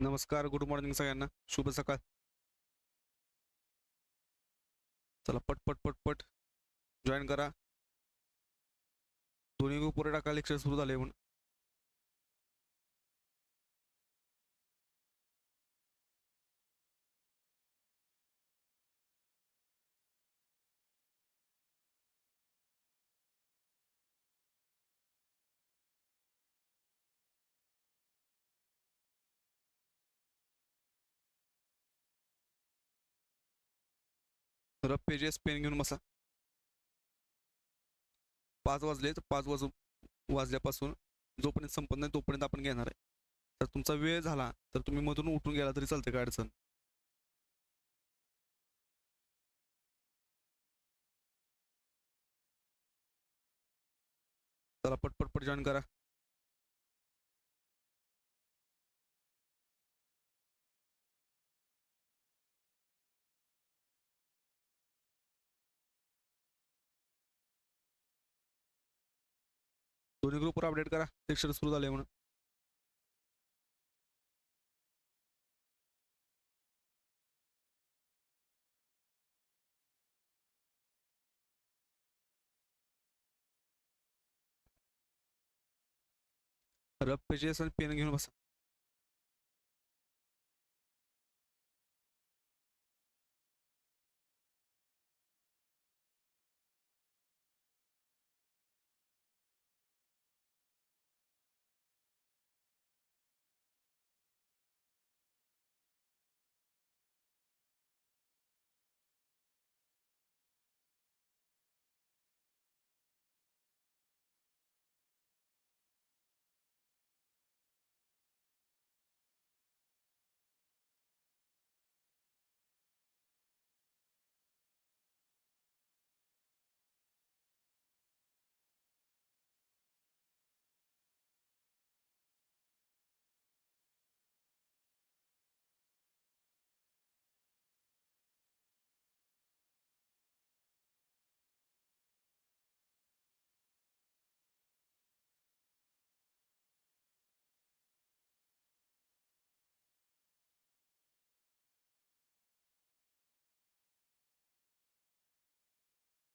नमस्कार good morning सगळ्यांना. शुभ सकाळ. चला पट पट पट पट. जॉईन करा. दोन्ही ग्रुप वर टाका लेक्चर सुरू झाले म्हणून. रफ पेजेस पेन घेऊन बसा. पाच वाजले तर पाच वाज वाजल्यापासून जोपर्यंत संपत नाही तोपर्यंत आपण घेणार आहे. तर तुमचा वेळ झाला तर तुम्ही मधून उठून गेला तरी चालते काय अडचण चला पटपट पट जॉईन करा. दोन्ही ग्रुपवर अपडेट करा लेक्चर सुरू झाले म्हणून रफ पेजेस आणि पेन घेऊन बसा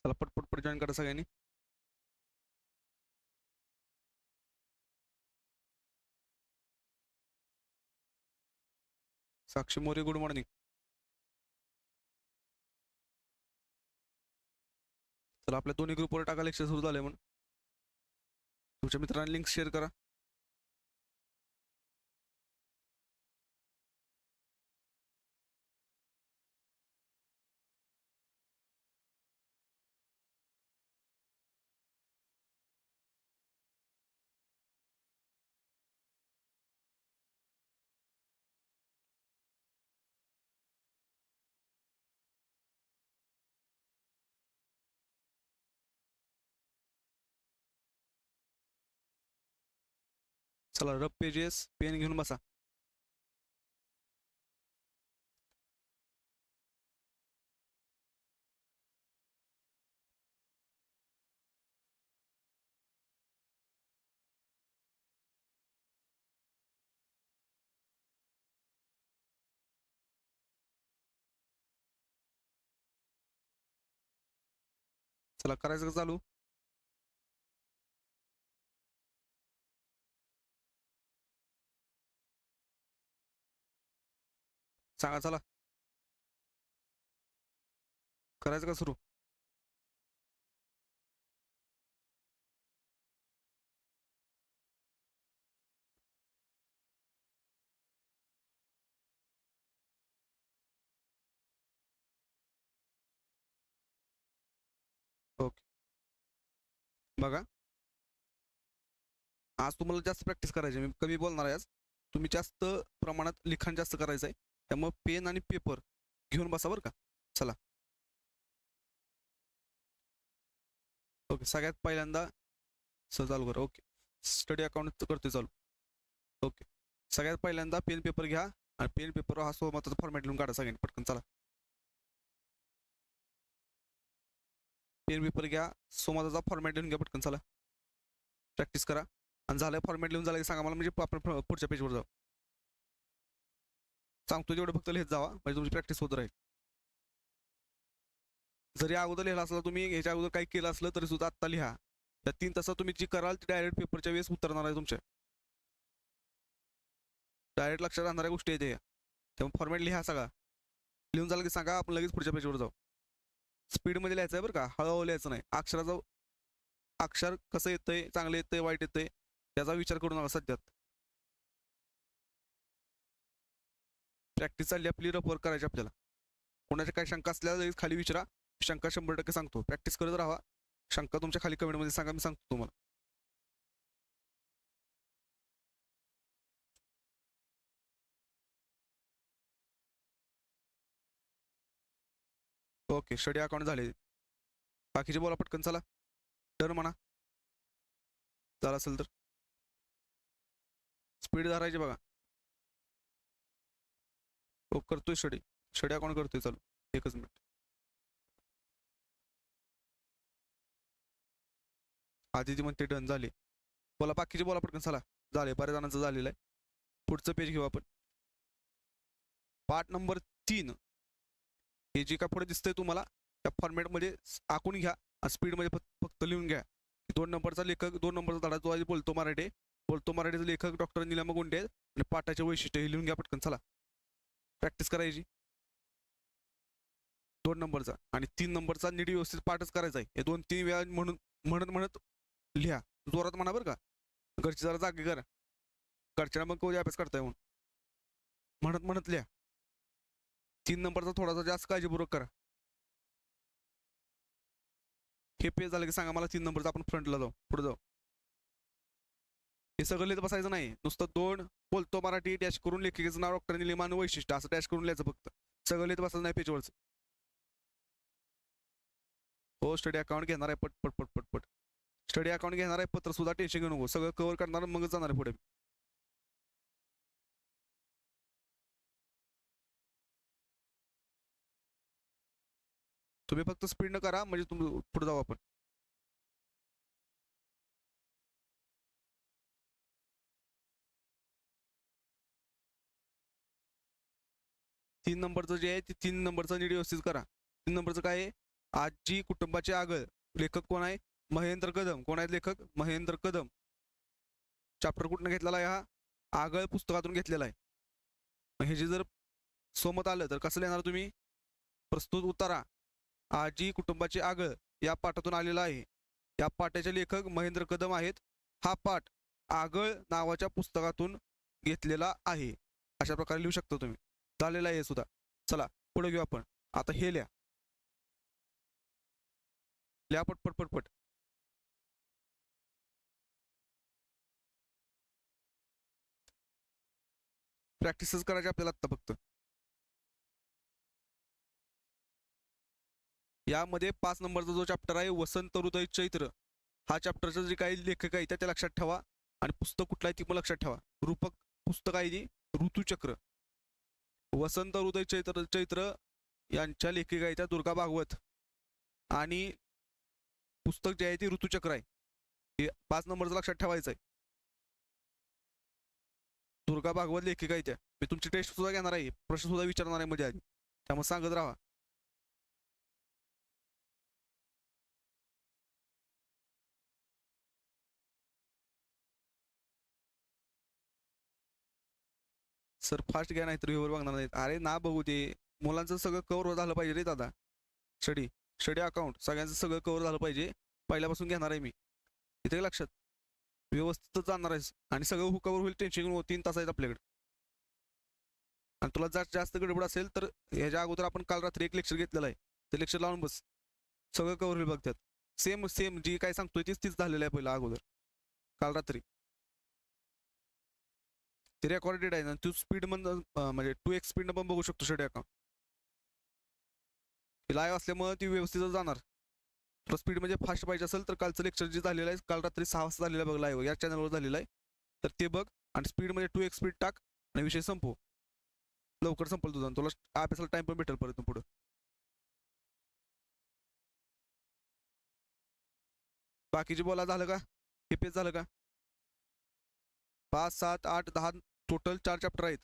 चला पटपट पट जॉईन करा सगळ्यांनी. Sakshi More good morning. चला आपल्या दोन्ही ग्रुपवर टाका लेक्चर सुरू झाले म्हणून. तुमच्या मित्रांना लिंक शेअर करा. चला रफ पेजेस पेन घेऊन बसा. चला करायचं का चालू? सांगा चला करायचं का सुरू? ओके. बघा. आज तुम्हाला जास्त प्रॅक्टिस करायची मी कमी बोलणार आहे आज. तुम्ही जास्त प्रमाणात लिखाण जास्त करायचं आहे त्यामुळे पेन आणि पेपर घेऊन बसा बरं का. चला. ओके सगळ्यात पहिल्यांदा सर चालू करा. ओके स्टडी अकाउंट करतोय चालू. ओके सगळ्यात पहिल्यांदा पेन पेपर घ्या आणि पेन पेपर हा सोबतचा फॉर्मॅट लिहून काढा सगळ्यांनी पटकन. चला. पेन पेपर घ्या सोमवारचा फॉर्मॅट लिहून घ्या पटकन. चला. प्रॅक्टिस करा. आणि झालं फॉर्मॅट लिहून झालं की सांगा मला म्हणजे आपण पुढच्या पेजवर जाऊ. सांगतो तेवढं फक्त लिहित जावा म्हणजे तुमची प्रॅक्टिस होत राहील. जरी अगोदर लिहिला असला तुम्ही ह्याच्या अगोदर काही केलं असलं तरी सुद्धा आत्ता लिहा. त्या तीन तासात तुम्ही जी कराल ती डायरेक्ट पेपरच्या वेळेस उतरणार आहे तुमच्या डायरेक्ट लक्षात राहणाऱ्या गोष्टी आहेत या त्यामुळे फॉर्मॅट लिहा सगळा. लिहून झालं की सांगा आपण लगेच पुढच्या पेजवर जाऊ. स्पीडमध्ये लिहायचं आहे बरं का. हळूहळू लिहायचं नाही. अक्षराचा अक्षर कसं येतंय चांगलं येतंय वाईट येतंय त्याचा विचार करू नका सध्यात. प्रॅक्टिस चालली आपली रफ करायची आपल्याला. कोणाच्या काही शंका असल्या खाली विचारा. शंका शंभर टक्के सांगतो. प्रॅक्टिस करत राहा. शंका तुमच्या खाली कमेंटमध्ये सांगा मी सांगतो तुम्हाला. ओके स्टडी अकाउंट झाले. बाकीचे बोला पटकन चला. डर म्हणा. झालं असेल तर. स्पीड धरायची बघा. हो करतोय स्टडी स्टडी अकाउंट करतोय? चालू एकच मिनिट. आधी ती म्हणते डन झाले. बोला बाकीचे बोला पटकन चला. झाले बऱ्याच जणांचं झालेलं आहे. पुढचं पेज घेऊ आपण. पार्ट नंबर तीन. हे जे काय पुढे दिसतंय तुम्हाला त्या फॉर्मॅटमध्ये आखून घ्या. स्पीडमध्ये फक्त फक्त लिहून घ्या. दोन नंबरचा लेखक दोन नंबरचा धडा जो आहे बोलतो मराठे. बोलतो मराठीचा लेखक डॉक्टर निलम गुंडे. आणि पाठाचे वैशिष्ट्य हे लिहून घ्या पटकन चला. प्रॅक्टिस करायची. दोन नंबरचा आणि तीन नंबरचा नीट व्यवस्थित पाठच करायचा आहे. हे दोन तीन वेळा म्हणून म्हणत म्हणत लिहा. जोरात म्हणा बरं का. घरची जरा जागी करा. घरच्या मग कधी अभ्यास करताय म्हणून. म्हणत म्हणत लिहा. तीन नंबरचा थोडासा जास्त काळजीपूर्वक करा. हे पेज झालं की सांगा मला तीन नंबरचा आपण फ्रंटला जाऊ. पुढे जाऊ. हे सगळं लिहित बसायचं नाही. नुसतं दोन बोलतो मराठी डॅश करून लेखिकेचं नाव डॉक्टर निलिमान वैशिष्ट्य असं डॅश करून लिहायचं फक्त. सगळं लिहित बसायचं नाही पेजवरचं हो स्टडी अकाउंट घेणार आहे पट पट पट पट पट. स्टडी अकाउंट घेणार आहे पत्र सुद्धा टेन्शन घेऊ नको. सगळं कव्हर करणार मगच जाणार पुढे. तुम्ही फक्त स्पीड न करा म्हणजे तुम्ही पुढे जाऊ आपण. तीन नंबरचं जे आहे ते तीन नंबरचं नीट व्यवस्थित करा. तीन नंबरचं काय आहे? आजी कुटुंबाचे आगळ. लेखक कोण आहे? महेंद्र कदम. कोण आहेत लेखक? महेंद्र कदम. चॅप्टर कुठनं घेतलेला आहे हा? आगळ पुस्तकातून घेतलेला आहे. मग हे जे जर सोमत आलं तर कसं लिहिणार तुम्ही? प्रस्तुत उतारा. आजी कुटुंबाचे आगळ. या पाठातून आलेला आहे. या पाठाचे लेखक महेंद्र कदम आहेत. हा पाठ आगळ नावाच्या पुस्तकातून घेतलेला आहे. अशा प्रकारे लिहू शकता तुम्ही. झालेला आहे सुद्धा. चला पुढे घेऊ आपण. आता हे लिहा. लिहा पट पट पट पट प्रॅक्टिसच करायचे आपल्याला आत्ता फक्त. यामध्ये पाच नंबरचा जो चॅप्टर आहे वसंत हृदय चैत्र. हा चॅप्टरचा जे काही लेखक आहे त्या लक्षात ठेवा. आणि पुस्तक कुठलं आहे ती पण लक्षात ठेवा. रूपक पुस्तक आहे ती ऋतुचक्र. वसंत हृदय चैत्र चैत्र यांच्या लेखिका आहेत दुर्गा भागवत. आणि पुस्तक जे आहे ते ऋतुचक्र आहे. हे पाच नंबरचं लक्षात ठेवायचं आहे. दुर्गा भागवत लेखिका आहे त्या. मी तुमची टेस्ट सुद्धा घेणार आहे. प्रश्न सुद्धा विचारणार आहे मध्ये आधी. त्यामुळे सांगत राहा. सर फास्ट घ्या नाहीतर व्ह्यूवर बघणार नाहीत अरे ना बघू ते. मुलांचं सगळं कव्हर झालं पाहिजे रे दादा. स्टडी स्टडी अकाउंट सगळ्यांचं सगळं कव्हर झालं पाहिजे. पहिल्यापासून घेणार आहे मी. इथे लक्षात. व्यवस्थितच जाणार आहेस. आणि सगळं कवर होईल टेन्शन घेऊन तीन तास आहेत आपल्याकडे. आणि तुला जास्त जास्त गडबड असेल तर ह्याच्या अगोदर आपण काल रात्री एक लेक्चर घेतलेलं आहे. ते लेक्चर लावून बस. सगळं कव्हर होईल बघतात सेम सेम जी काय सांगतोय तीच तीच झालेलं आहे पहिलं अगोदर. काल रात्री. ते रेकॉर्डेड आहे ना तू स्पीड म्हणजे टू एक्स स्पीडनं पण बघू शकतो स्टडी अकाउंट लाईव्ह असल्यामुळे ती व्यवस्थित जाणार. तुला स्पीड म्हणजे फास्ट पाहिजे असेल तर कालचं लेक्चर जे झालेलं आहे काल रात्री सहा वाजता झालेलं बघ लाईव्ह या चॅनलवर झालेलं आहे. तर ते बघ आणि स्पीड म्हणजे टू एक्स स्पीड टाक आणि विषय संपू लवकर संपल तुझा तुला अभ्यासाला टाइम पण भेटेल परत पुढं. बाकीचे बोला झालं का? हे पेज झालं का? पाच सात आठ दहा टोटल चार चॅप्टर आहेत.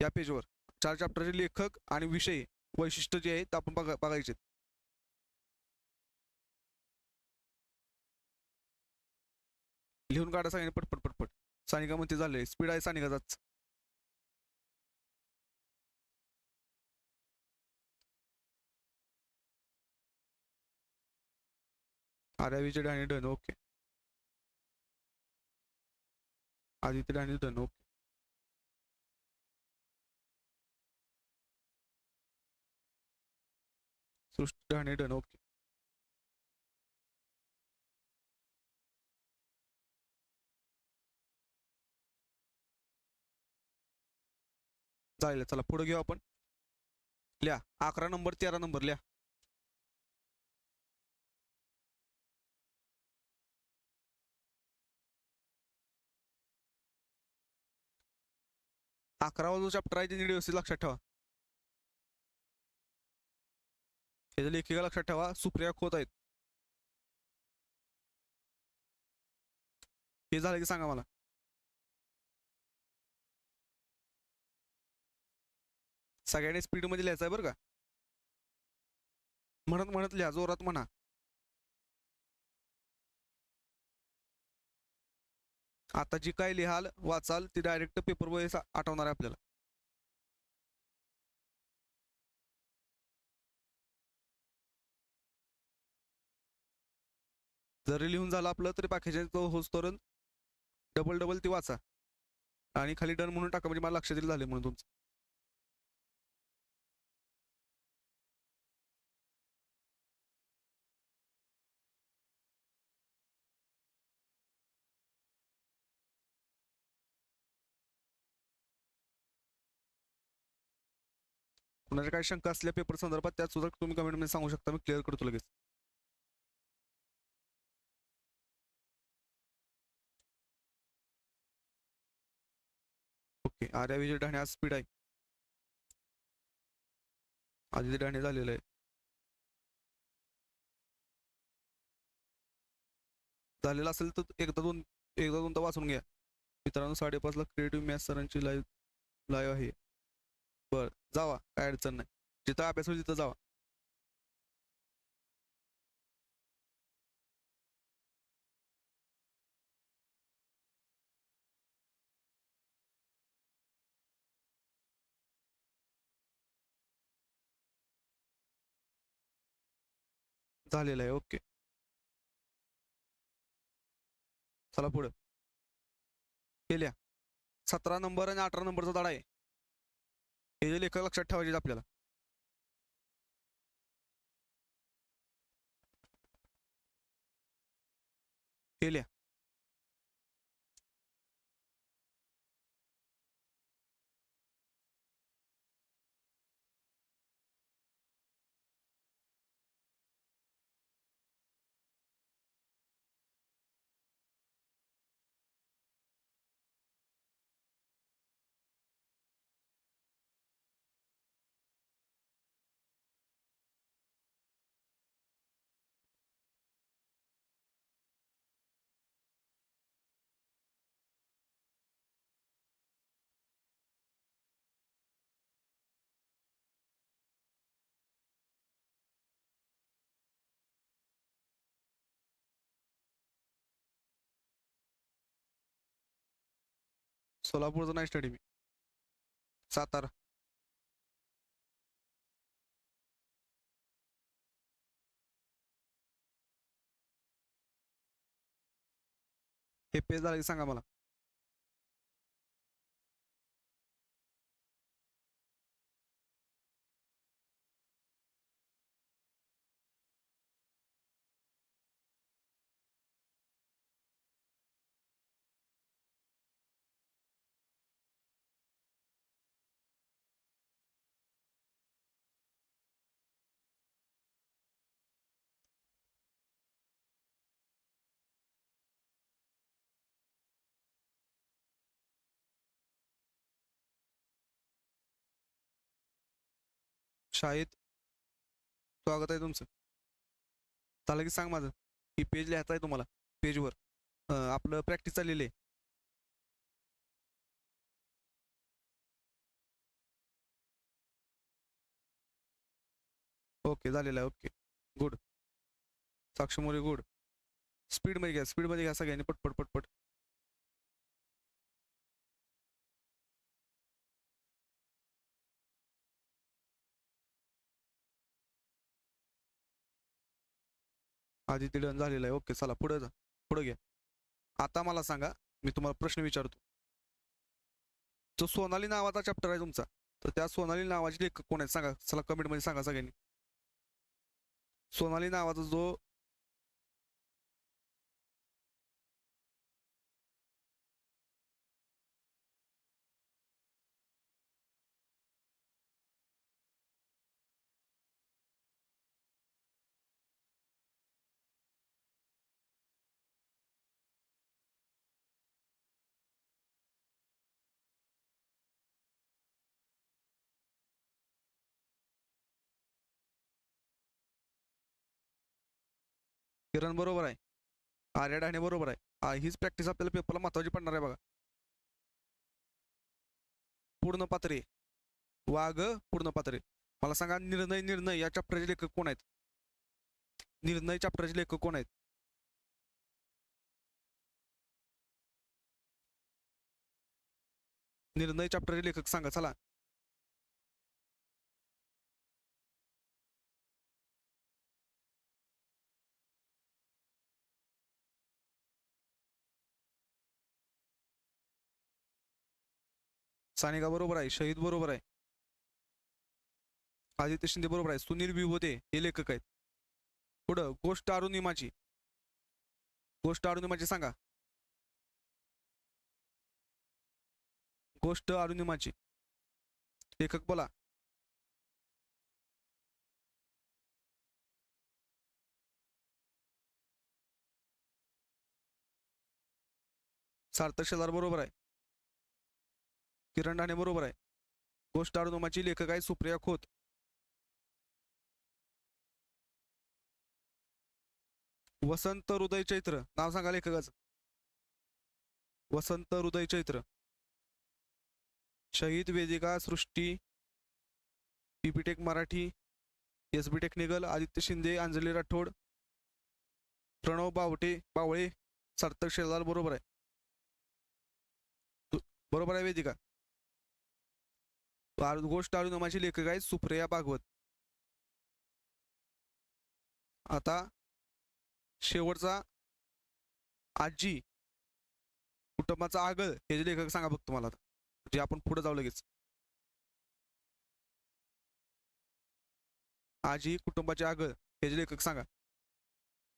या पेजवर चार चॅप्टरचे लेखक आणि विषय वैशिष्ट्य जे आहे ते आपण बघा बघायचे लिहून काढा सांगितलं पटपट पटपट सानिका म्हणते झाले स्पीड आहे सानिकाचाच. Arya Vijay Dani done okay Aditya Dani done okay Srushti आणि डन ओके चालेल चला पुढे घेऊ आपण लिहा अकरा नंबर तेरा नंबर लिहा अकरा वाजू चॅप्टर आहे ते व्यवस्थित लक्षात ठेवा त्याच्या लेखिका लक्षात ठेवा सुप्रिया खोत आहेत. हे झालं की सांगा मला. सगळ्यांनी स्पीडमध्ये लिहायचं आहे बरं का? म्हणत म्हणत लिहा जोरात म्हणा. आता जी काय लिहाल वाचाल ती डायरेक्ट पेपर आठवणार आहे आपल्याला. जरी लिहून झालं आपलं तरी बाकीच्या तो होस्तोरण डबल डबल ती वाचा. आणि खाली डन म्हणून टाका म्हणजे मला लक्षात येईल झाले म्हणून तुमचं. कुणाच्या काही शंका असल्या पेपर संदर्भात त्यात सुद्धा तुम्ही कमेंटमध्ये सांगू शकता मी क्लिअर करतो लगेच. ओके आर्या विजय ढाणे आज स्पीड आहे. आदित्य ढाणे झालेलं आहे. झालेलं असेल तर एकदा दोन एकदा दोनदा वाचून घ्या. मित्रांनो साडेपाचला क्रिएटिव्ह मॅथ सरांची लाईव्ह लाईव्ह आहे. बर जावा काय अडचण नाही. जिथं अभ्यास होईल तिथं जावा. झालेलं आहे ओके चला पुढं केल्या सतरा नंबर आणि अठरा नंबरचा धडा आहे हे जे लेखक लक्षात ठेवायचे आपल्याला केल्या सोलापूरचं नाही स्टडी मी. सातारा. हे पेज झालं की सांगा मला. शाळेत स्वागत आहे तुमचं. चालेल की सांग माझं. की पेज लिहायचं आहे तुम्हाला पेजवर आपलं प्रॅक्टिस चाललेलं आहे. ओके झालेलं आहे. ओके गुड साक्ष मोरे गुड स्पीडमध्ये घ्या. स्पीडमध्ये घ्या सगळ्यांनी. पटपट पटपट. आधी डन झालेलं आहे. ओके चला पुढे जा. पुढे घ्या. आता मला सांगा मी तुम्हाला प्रश्न विचारतो. जो सोनाली नावाचा चॅप्टर आहे तुमचा. तर त्या सोनाली नावाचे लेखक कोण आहेत? सांगा. चला कमेंटमध्ये सांगा सगळ्यांनी. सोनाली नावाचा जो किरण बरोबर आहे. आर्या डाणे बरोबर आहे. हीच प्रॅक्टिस आपल्याला पेपरला महत्वाची पडणार आहे बघा. पूर्ण पात्रे वाघ पूर्ण पात्रे मला सांगा निर्णय निर्णय या चॅप्टरचे लेखक कोण आहेत? निर्णय चॅप्टरचे लेखक कोण आहेत? निर्णय चॅप्टरचे लेखक सांगा चला. सानिका बरोबर आहे शहीद बरोबर आहे. आदित्य शिंदे बरोबर आहे सुनील विभोते हे लेखक आहेत. पुढं गोष्ट अरुणिमाची गोष्ट अरुणिमाची सांगा. गोष्ट अरुणिमाची लेखक बोला. सार्थक शेजार बरोबर आहे. किरण राणे बरोबर आहे. गोष्ट अरुणिमाची लेखक आहे सुप्रिया खोत. वसंत हृदय चैत्र नाव सांगा लेखकाचं. वसंत हृदय चैत्र. शहीद Vedika Srushti पीपीटेक Marathi S B technical Aditya Shinde Anjali Rathod Pranav Bawte Bawale Sarthak Shelar बरोबर आहे. बरोबर आहे वेदिका? गोष्ट अरुणमाची लेखक आहे सुप्रिया भागवत. आता शेवटचा आजी कुटुंबाचा आगळ हे जे लेखक सांगा बघ तुम्हाला जे आपण पुढे जाऊ लगेच. आजी कुटुंबाचे आगळ हे जे लेखक सांगा.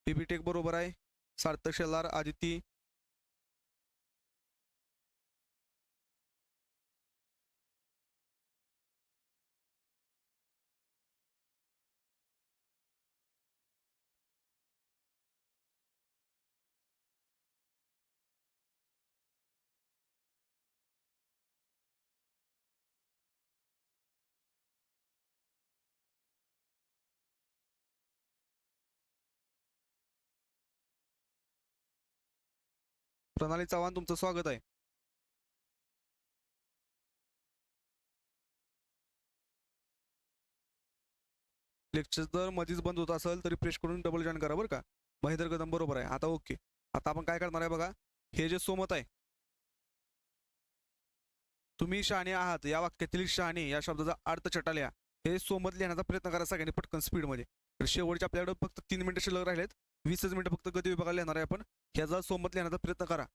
पीबीटेक बरोबर आहे. सार्थक शेलार आदिती प्रणाली चव्हाण तुमचं स्वागत आहे. लेक्चर जर मध्येच बंद होत असेल तरी प्रेस करून डबल जॉईन करा बरं का. महेंद्र कदम बरोबर आहे. आता ओके आता आपण काय करणार आहे बघा. हे जे सोमत आहे. तुम्ही शहाणे आहात. या वाक्यातील शहाणे या शब्दाचा अर्थ चटाल्या हे सोमत लिहिण्याचा प्रयत्न करा सगळ्यांनी पटकन स्पीडमध्ये तर शेवटचे आपल्याकडे फक्त तीन मिनिटं शिल्लक राहिलेत. वीसच मिनिटं फक्त गती विभागाला लिहिणार आहे आपण. ह्याचा सोमत लिहिण्याचा प्रयत्न करा.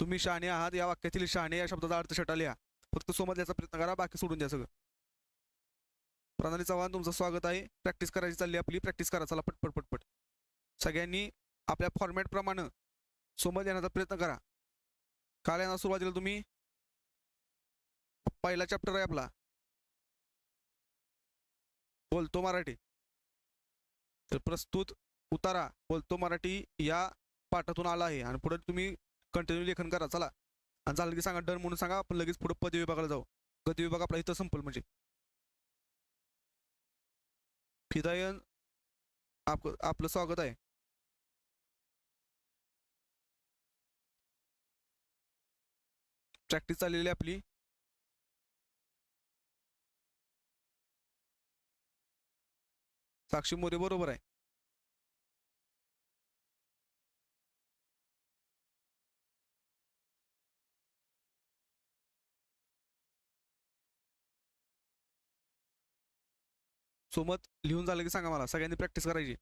तुम्ही शहाणे आहात या वाक्यातील शहाणे या शब्दाचा अर्थ छटा लिहा. फक्त सोमत लिहायचा प्रयत्न करा बाकी सोडून द्या सगळं. प्रणाली चव्हाण तुमचं स्वागत आहे. प्रॅक्टिस करायची चालली आपली. प्रॅक्टिस करा चला पटपट पटपट. सगळ्यांनी आपल्या फॉर्मॅटप्रमाणे सोमत लिहिण्याचा प्रयत्न करा. काल येणार सुरुवातीला तुम्ही. पहिला चॅप्टर आहे आपला. बोलतो मराठी. तर प्रस्तुत उतारा बोलतो मराठी या पाठातून आला आहे. आणि पुढे तुम्ही कंटिन्यू लेखन करा. चला. आणि झालं की सांगा डन म्हणून सांगा आपण लगेच पुढे पदवी विभागाला जाऊ. गती विभाग आपला इथं संपल म्हणजे. फिदायन आप आपलं स्वागत आहे. प्रॅक्टिस चाललेली आहे आपली. साक्षी मोरे बरोबर आहे. सोमत लिहून झालं की सांगा मला सगळ्यांनी प्रॅक्टिस करायची.